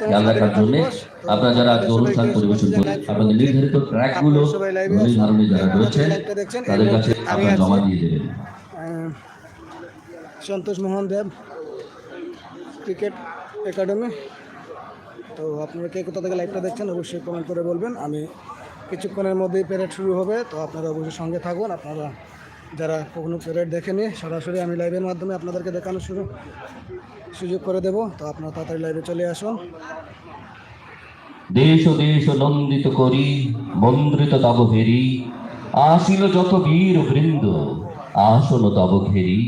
রাখার জন্য আপনারা যারা অনুষ্ঠান পরিবেশন করবেন আপনাদের নির্ধারিত নির্ধারণে যারা রয়েছেন তাদের কাছে আপনারা জমা দিয়ে দেবেন। Santosh Mohan Dev, cricket academy. তো আপনারা কে কোথা থেকে লাইভটা দেখছেন, অবশ্যই কমেন্ট করে বলবেন। আমি কিছুক্ষণের মধ্যেই প্যারেড শুরু হবে, তো আপনারা অবশ্যই সঙ্গে থাকুন। আপনারা যারা কখনো প্যারেড দেখেনি সরাসরি আমি লাইভের মাধ্যমে আপনাদেরকে দেখানো শুরু। সুযোগ করে দেব। তো আপনারা তাড়াতাড়ি লাইভে চলে আসুন। দেশ ও দেশ নন্দিত করি মন্দ্রিত তব হেরি আসিল যত বীর বৃন্দ আসন তব ঘেরি।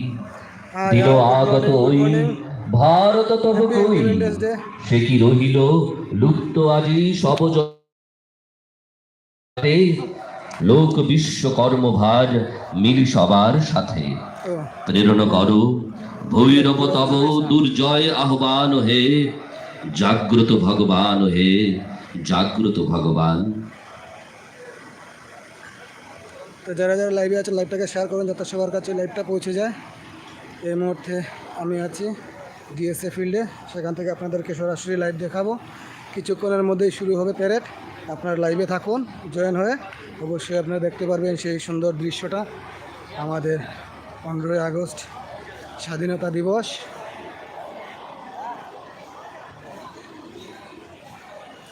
দিল আগত ওই ভারত তব কই? সে কি রহিল? লুপ্ত আজি সব লোক বিশ্ব কর্মভার মিলি সবার সাথে। প্রেরণ করো ভৈরব তব দুর্জয় আহ্বান হে, জাগ্রত ভগবান হে, জাগ্রত ভগবান। তো যারা যারা লাইভে আছে লাইভটাকে শেয়ার করুন, যাতে সবার কাছে লাইভটা পৌঁছে যায়। এই মুহূর্তে আমি আছি ডিএসএ ফিল্ডে সেখান থেকে আপনাদেরকে সরাসরি লাইভ দেখাবো। কিছুক্ষণের মধ্যেই শুরু হবে প্যারেড আপনার লাইভে থাকুন জয়েন হয়ে। অবশ্যই আপনারা দেখতে পারবেন সেই সুন্দর দৃশ্যটা আমাদের পনেরোই আগস্ট স্বাধীনতা দিবস।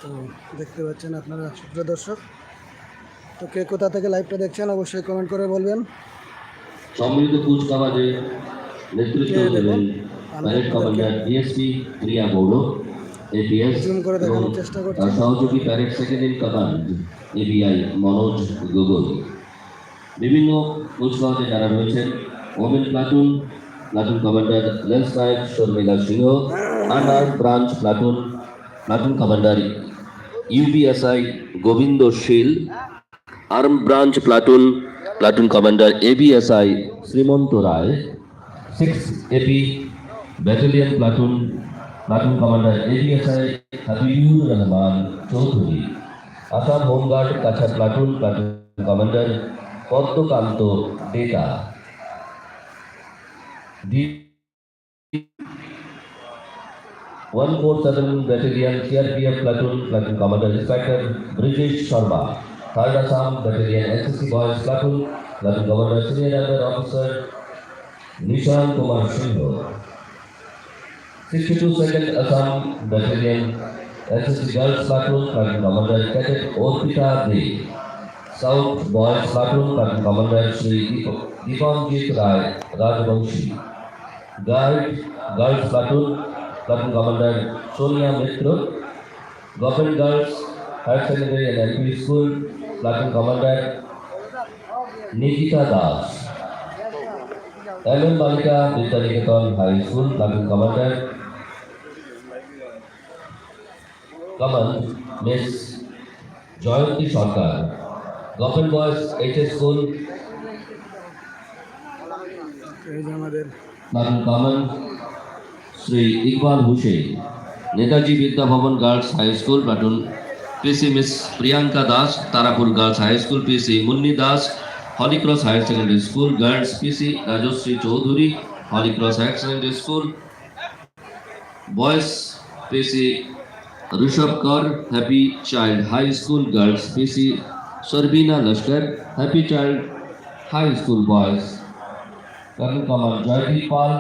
তো দেখতে পাচ্ছেন আপনারা সুপ্রিয় দর্শক তো কে কোথা থেকে লাইভটা দেখছেন অবশ্যই কমেন্ট করে বলবেন। সম্মিলিত কুচকাওয়াজে নেতৃত্ব দেবেন? Parade commander DSP Priya Gaur APS zoom করে দেখানোর চেষ্টা করছি। সহযোগী parade second in command ABI Manoj Gogoi. বিভিন্ন কুচকাওয়াজে যারা রয়েছেন women platoon platoon commander lance Naik Sharmila Singh under branch platoon platoon commander UBSI Gobinda Shil arm branch platoon platoon commander ABSI Srimanta Roy six AP battalion platoon platoon commander ABSI Habibur Rahman Choudhury Assam home guard Cachar platoon platoon commander Padmakanta data D one four seven battalion CRPF platoon platoon commander inspector Brijesh Sharma third Assam battalion SSC boys platoon platoon commander senior under officer Nishan Kumar Singh sixty two second Assam battalion SSC girls platoon platoon commander cadet Arpita De south boys platoon platoon commander Shri Deep- Deepankit Roy guard girls platoon platoon commander Sonia Mitra government girls higher secondary and LP school, platoon commander Nikita Das. MN Balika Vidyaniketan high school, platoon commander command miss Jayanti Sarkar. Government boys HS school. এই আমাদের platoon কমান Shri Iqbal Hussain Netaji Vidya Bhavan girls high school platoon PC miss Priyanka Das Tarapur girls high school PC Munni Das holy cross higher secondary school girls PC Rajashree Choudhury holy cross higher secondary school boys PC Rishav Kar happy child high school girls PC Sarbina Laskar happy child high school Colonel Command Jaydeep Pal,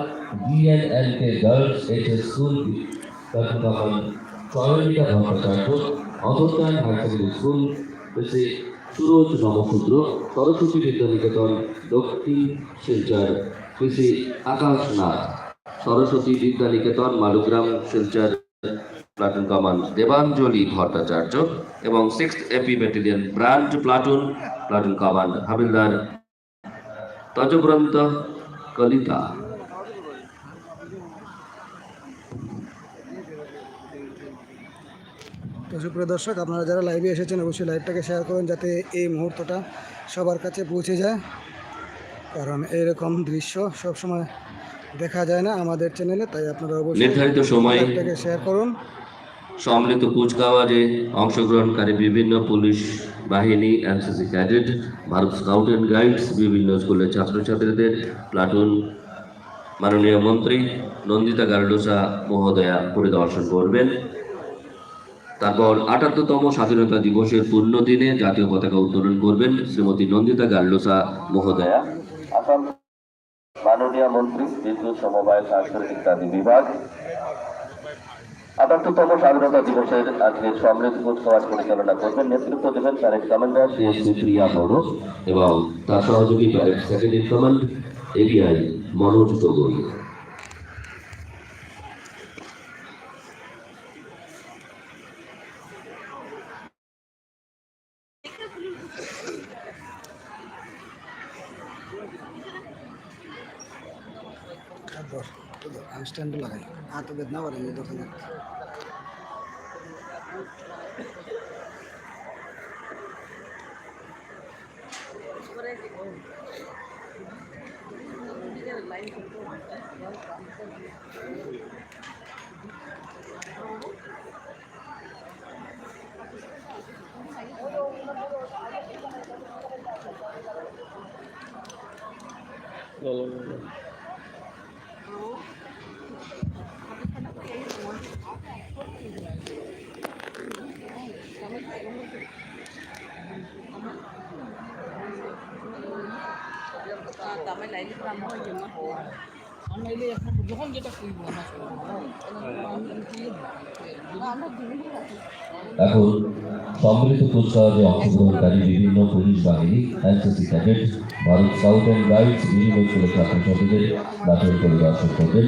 DNLK Girls HS School, Colonel Command Choyalika Bhattacharya, higher secondary school পেছে সুরজ নমসূত্র সরস্বতী বিদ্যানিকেতন দক্ষিণ শিলচর কৃষি Akash Nath Saraswati Vidyaniketan Malugram Silchar platoon command Debanjali Bhattacharya এবং six AP battalion branch platoon platoon command havildar তজব্রন্ত Kalita. তো সুপ্রিয় দর্শক আপনারা যারা লাইভে এসেছেন অবশ্যই লাইভটাকে শেয়ার করুন যাতে এই মুহূর্তটা সবার কাছে পৌঁছে যায়। কারণ এরকম দৃশ্য সবসময় দেখা যায় না আমাদের চ্যানেলে তাই আপনারা অবশ্যই নির্ধারিত সময়ে শেয়ার করুন। সম্মিলিত কুচকাওয়াজে অংশগ্রহণকারী বিভিন্ন পুলিশ বাহিনী NCC cadet, Bharat scout and guides, বিভিন্ন স্কুলের ছাত্রছাত্রীদের, প্লাটুন মাননীয় মন্ত্রী নন্দিতা গার্ডোসা মহোদয়া পরিদর্শন করবেন। তারপর আটাত্তরতম স্বাধীনতা দিবসের পূর্ণ দিনে জাতীয় পতাকা উত্তোলন করবেন শ্রীমতী নন্দিতা গার্লোসা মহোদয়া। মাননীয় মন্ত্রী বিদ্যুৎ সমবায় সাংস্কৃতিক ইত্যাদি বিভাগ। আটাত্তরতম স্বাধীনতা দিবসের আজকের সমৃদ্ধ কুচকাওয়াজ পরিচালনা করবেন, নেতৃত্ব দেবেন প্যারেড কমান্ডার সিএসপি প্রিয়া বড় এবং তার সহযোগী parade second in command ABI Manoj Gogoi. আমি স্ট্যান্ড লাগাই। হাতে বেদনা পারেন দোকানে দামে লাইলে এখন সম্মিলিত কুচকাওয়াজে অংশগ্রহণকারী বিভিন্ন পুলিশ বাহিনী NCC cadet, Bharat and guides বিভিন্ন স্কুলের ছাত্রছাত্রীদের পরিদর্শন করবেন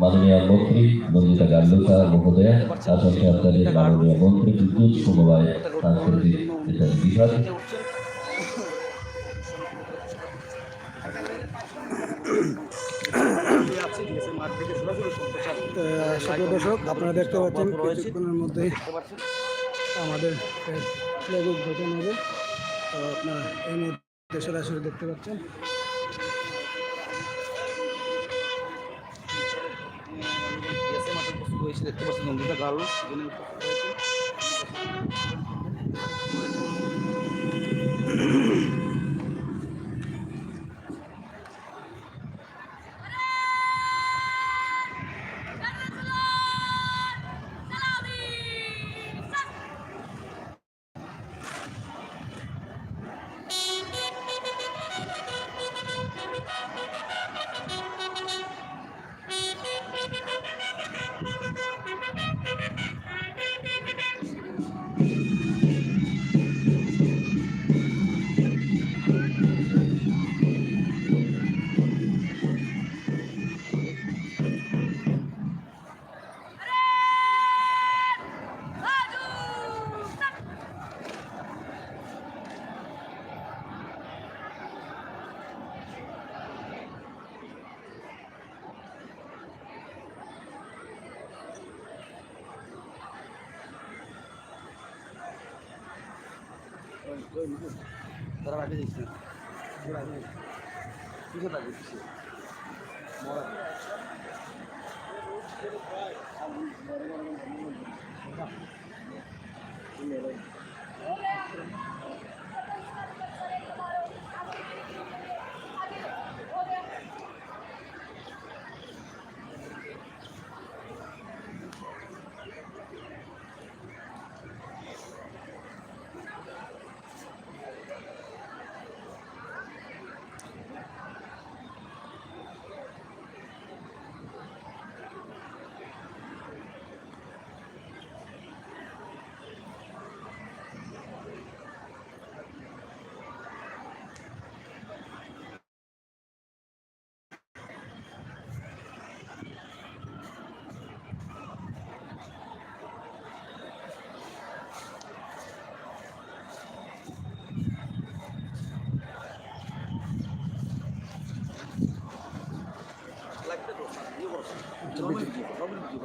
মাননীয় মন্ত্রী নন্দিতা গাল্লোসা মহোদয়া মাননীয় মন্ত্রী বিদ্যুৎ সমবায়, সাংস্কৃতিক বিভাগ। সুপ্রিয় দর্শক, আপনারা দেখতে পাচ্ছেন কিছুক্ষণের মধ্যে আমাদের ফ্ল্যাগ উদ্বোধন হবে। তো আপনারা এই মধ্যে সরাসরি দেখতে পাচ্ছেন। দেখতে পাচ্ছেন তারা আগে দিচ্ছে কিসে থাকে কিসে মরা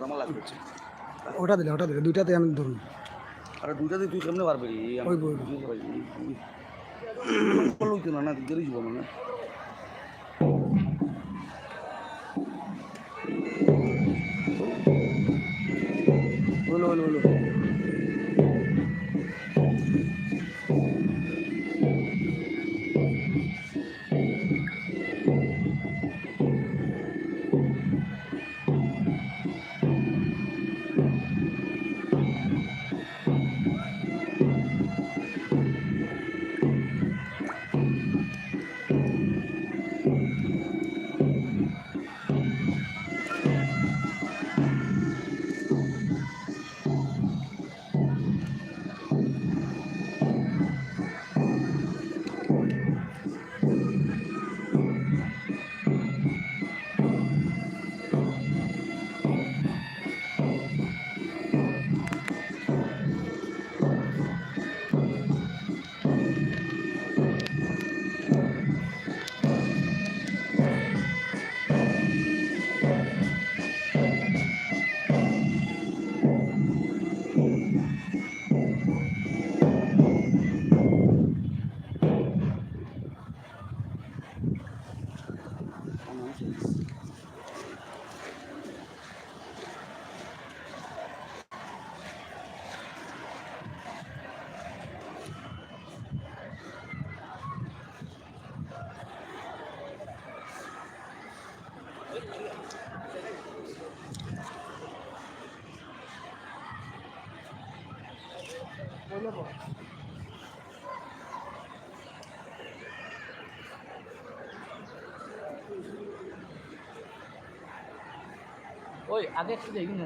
আমার লাগবে ওটা দিলে ওটা দিলে দুইটাতে আমি ধরুন। আরে দুইটাতে তুই কেমনে পারবি? ওই বই। লইতো না না দেরি যাব না। হলো হলো হলো ওই আগে একটু দেখি না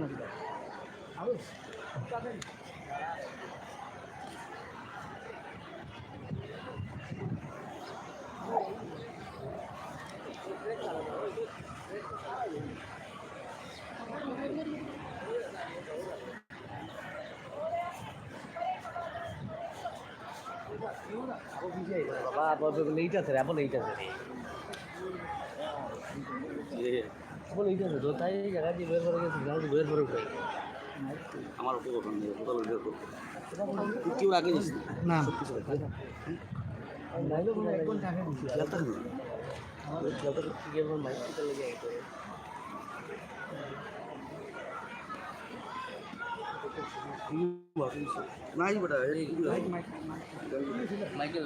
বাবা বলবে লেট আছে রে এখন লেট আছে। লেট আছে তো তাই দিয়ে বের করে গেছি জায়গা বের করে উঠে আমার উপর কথা নেই কোথাও বের করব কেউ আগে না। নাইলে কোনো একজন টাকা দিচ্ছি খেলতে হবে খেলতে গিয়ে মাইক লেগে গেছে নাই বেটা মাইকেল